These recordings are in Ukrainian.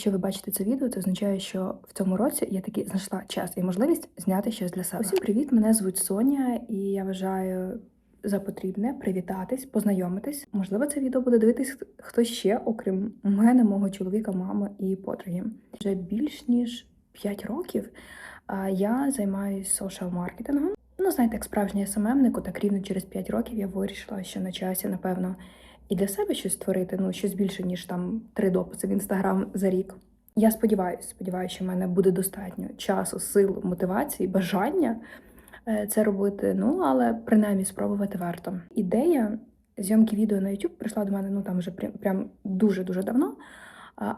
Якщо ви бачите це відео, це означає, що в цьому році я таки знайшла час і можливість зняти щось для себе. Усім привіт! Мене звуть Соня, і я вважаю за потрібне привітатись, познайомитись. Можливо, це відео буде дивитись хтось ще, окрім мене, мого чоловіка, мами і подруги. Вже більш ніж 5 років я займаюся соціал-маркетингом. Ну, знаєте, як справжній СММник, так рівно через 5 років я вирішила, що на часі, напевно, і для себе щось створити, ну щось більше, ніж там три дописи в інстаграм за рік. Я сподіваюся, сподіваюся, що в мене буде достатньо часу, сил, мотивації, бажання е, це робити. Ну, але принаймні спробувати варто. Ідея зйомки відео на YouTube прийшла до мене ну там вже прям, прям дуже-дуже давно.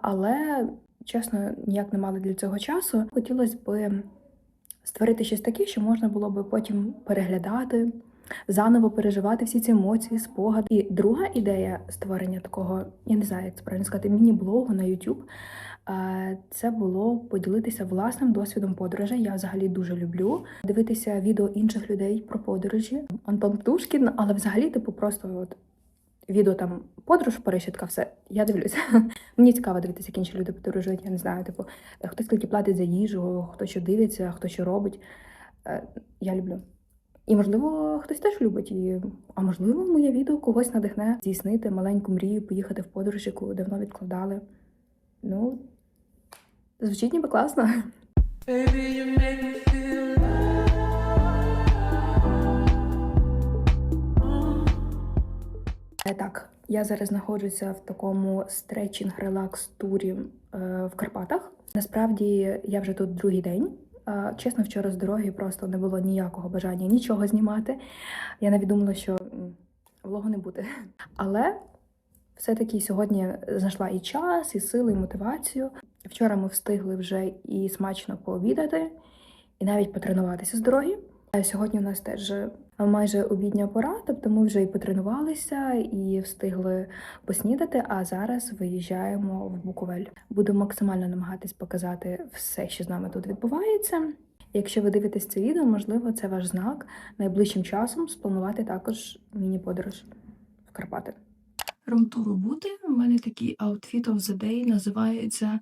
Але чесно, ніяк не мала для цього часу. Хотілося би створити щось таке, що можна було би потім переглядати, заново переживати всі ці емоції, спогади. І друга ідея створення такого, я не знаю, як це правильно сказати, міні-блогу на YouTube. е, Це було поділитися власним досвідом подорожей. Я взагалі дуже люблю дивитися відео інших людей про подорожі. Антон Птушкін, але взагалі, типу, просто от відео там подорож, пересідка, все. Я дивлюся. Мені цікаво дивитися, як інші люди подорожують. Я не знаю, типу, хто скільки платить за їжу, хто що дивиться, хто що робить. Е, Я люблю. І, можливо, хтось теж любить і, а можливо, моє відео когось надихне здійснити маленьку мрію, поїхати в подорож, яку давно відкладали. Ну, звучить ніби класно. Baby, you make me feel Е, Так, я зараз знаходжуся в такому стретчинг-релакс турі е, в Карпатах. Насправді я вже тут другий день. Чесно, вчора з дороги просто не було ніякого бажання нічого знімати. Я навіть думала, що влогу не буде. Але все-таки сьогодні знайшла і час, і сили, і мотивацію. Вчора ми встигли вже і смачно пообідати, і навіть потренуватися з дороги. Сьогодні у нас теж е, майже обідня пора, тобто ми вже і потренувалися, і встигли поснідати. А зараз виїжджаємо в Буковель. Буду максимально намагатись показати все, що з нами тут відбувається. Якщо ви дивитесь це відео, можливо, це ваш знак найближчим часом спланувати також міні-подорож в Карпати. Румтуру бути. У мене такий outfit of the day називається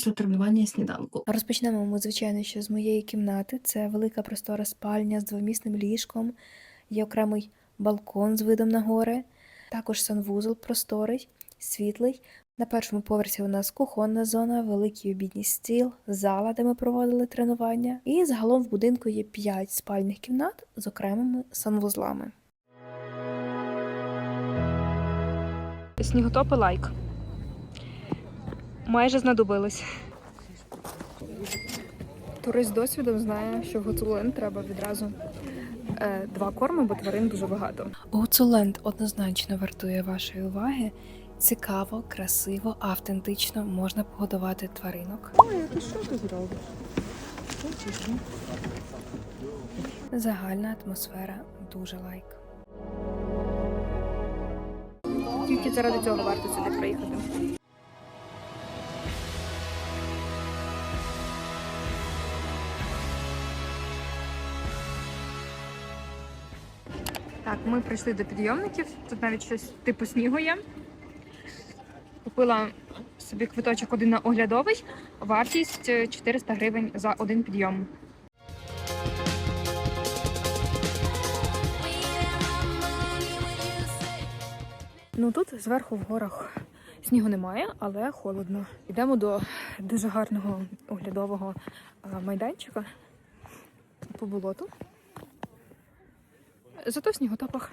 після тренування сніданку. Розпочнемо ми, звичайно, що з моєї кімнати. Це велика простора спальня з двомісним ліжком, є окремий балкон з видом на гори, також санвузол просторий, світлий. На першому поверсі у нас кухонна зона, великий обідній стіл, зала, де ми проводили тренування. І загалом в будинку є 5 спальних кімнат з окремими санвузлами. Сніготопи лайк. Майже знадобилось. Турист з досвідом знає, що в Гуцулен треба відразу е, два корми, бо тварин дуже багато. Гуцуленд однозначно вартує вашої уваги. Цікаво, красиво, автентично можна погодувати тваринок. Загальна атмосфера дуже лайк. Тільки заради цього варто сюди приїхати. Так, ми прийшли до підйомників. Тут навіть щось типу снігу є. Купила собі квиточок один на оглядовий. Вартість е, 400 гривень за один підйом. Ну тут зверху в горах снігу немає, але холодно. Йдемо до дуже гарного оглядового е, майданчика по болоту. Зато в сніготопах.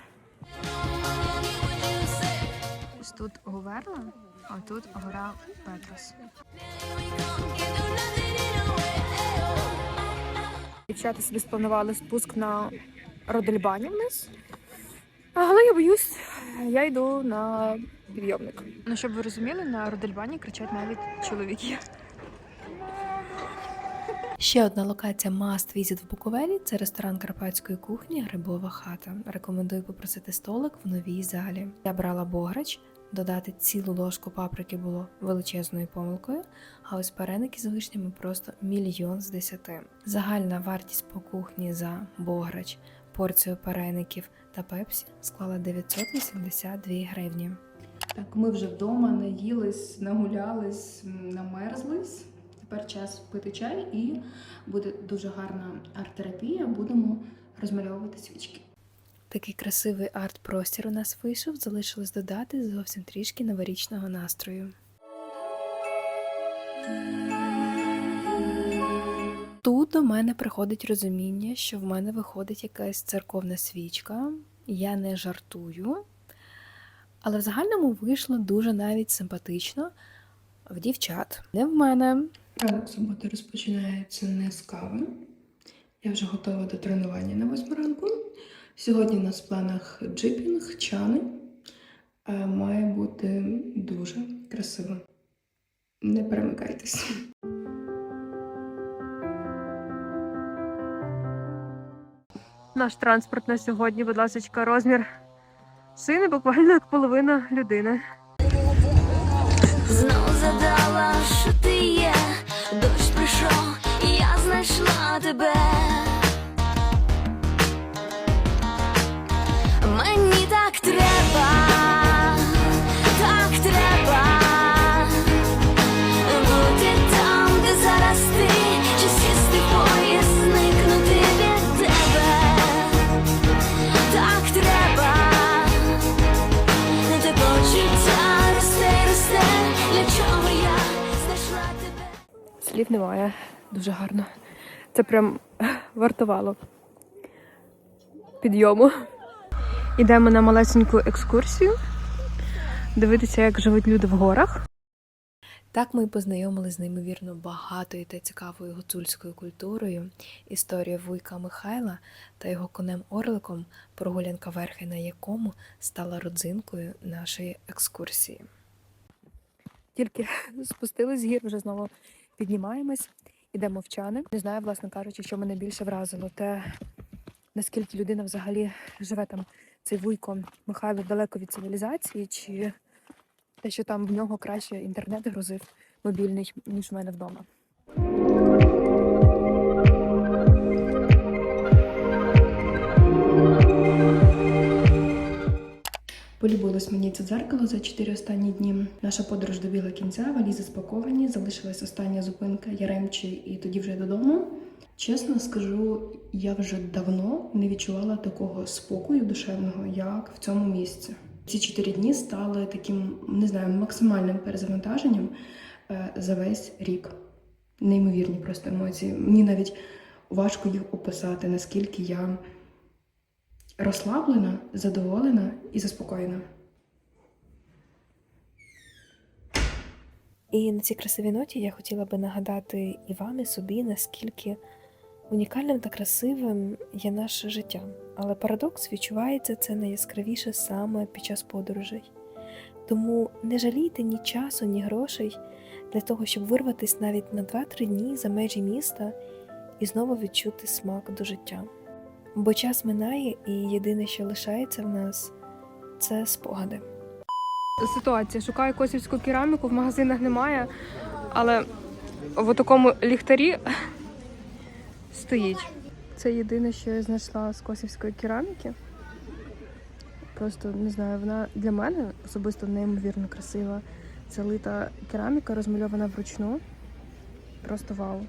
Ось тут Говерла, а тут гора Петрос. Дівчата собі спланували спуск на Родельбані вниз. Але я боюсь, я йду на підйомник. Ну, щоб ви розуміли, на Родельбані кричать навіть чоловіки. Ще одна локація must visit в Буковелі це ресторан карпатської кухні Грибова хата. Рекомендую попросити столик в новій залі. Я брала бограч, додати цілу ложку паприки було величезною помилкою, а ось вареники з вишнями просто мільйон з десяти. Загальна вартість по кухні за бограч, порцію вареників та пепсі склала 982 гривні. Так, ми вже вдома наїлись, нагулялись, намерзлись. Тепер час пити чай і буде дуже гарна арт-терапія. Будемо розмальовувати свічки. Такий красивий арт-простір у нас вийшов, залишилось додати зовсім трішки новорічного настрою. Тут до мене приходить розуміння, що в мене виходить якась церковна свічка. Я не жартую, але в загальному вийшло дуже навіть симпатично в дівчат. Не в мене. Ранок суботи розпочинається не з кави. Я вже готова до тренування на восьму ранку. Сьогодні у нас в планах джипінг, чани. Е, Має бути дуже красиво. Не перемикайтесь. Наш транспорт на сьогодні, будь ласка, розмір шини буквально як половина людини. Знов задала, тебе. Мені так треба, так треба бути там, де зараз ти, чи тебе. Так треба. Те почуття. Слів немає. Дуже гарно. Це прям вартувало підйому. Ідемо на малесеньку екскурсію. Дивитися, як живуть люди в горах. Так ми познайомилися з неймовірно багатою та цікавою гуцульською культурою, історією вуйка Михайла та його конем Орликом, прогулянка верхи на якому стала родзинкою нашої екскурсії. Тільки спустились з гір, вже знову піднімаємось, ідемо мовчани. Не знаю, власне кажучи, що мене більше вразило. Те, наскільки людина взагалі живе там, цей вуйко Михайло далеко від цивілізації, чи те, що там в нього краще інтернет грузив мобільний, ніж в мене вдома. Полюбилось мені це дзеркало за чотири останні дні. Наша подорож добігла кінця, валізи спаковані, залишилась остання зупинка Яремчі, і тоді вже додому. Чесно скажу, я вже давно не відчувала такого спокою душевного, як в цьому місці. Ці чотири дні стали таким, не знаю, максимальним перезавантаженням е, за весь рік. Неймовірні просто емоції. Мені навіть важко їх описати, наскільки я розслаблена, задоволена і заспокоєна. І на цій красивій ноті я хотіла би нагадати і вам, і собі, наскільки унікальним та красивим є наше життя. Але парадокс відчувається це найяскравіше саме під час подорожей. Тому не жалійте ні часу, ні грошей для того, щоб вирватися навіть на 2-3 дні за межі міста і знову відчути смак до життя. Бо час минає, і єдине, що лишається в нас, це спогади. ситуація. Шукаю косівську кераміку, в магазинах немає, але в такому ліхтарі стоїть. Це єдине, що я знайшла з косівської кераміки. Просто не знаю, вона для мене особисто неймовірно красива. Це лита кераміка, розмальована вручну. Просто вау.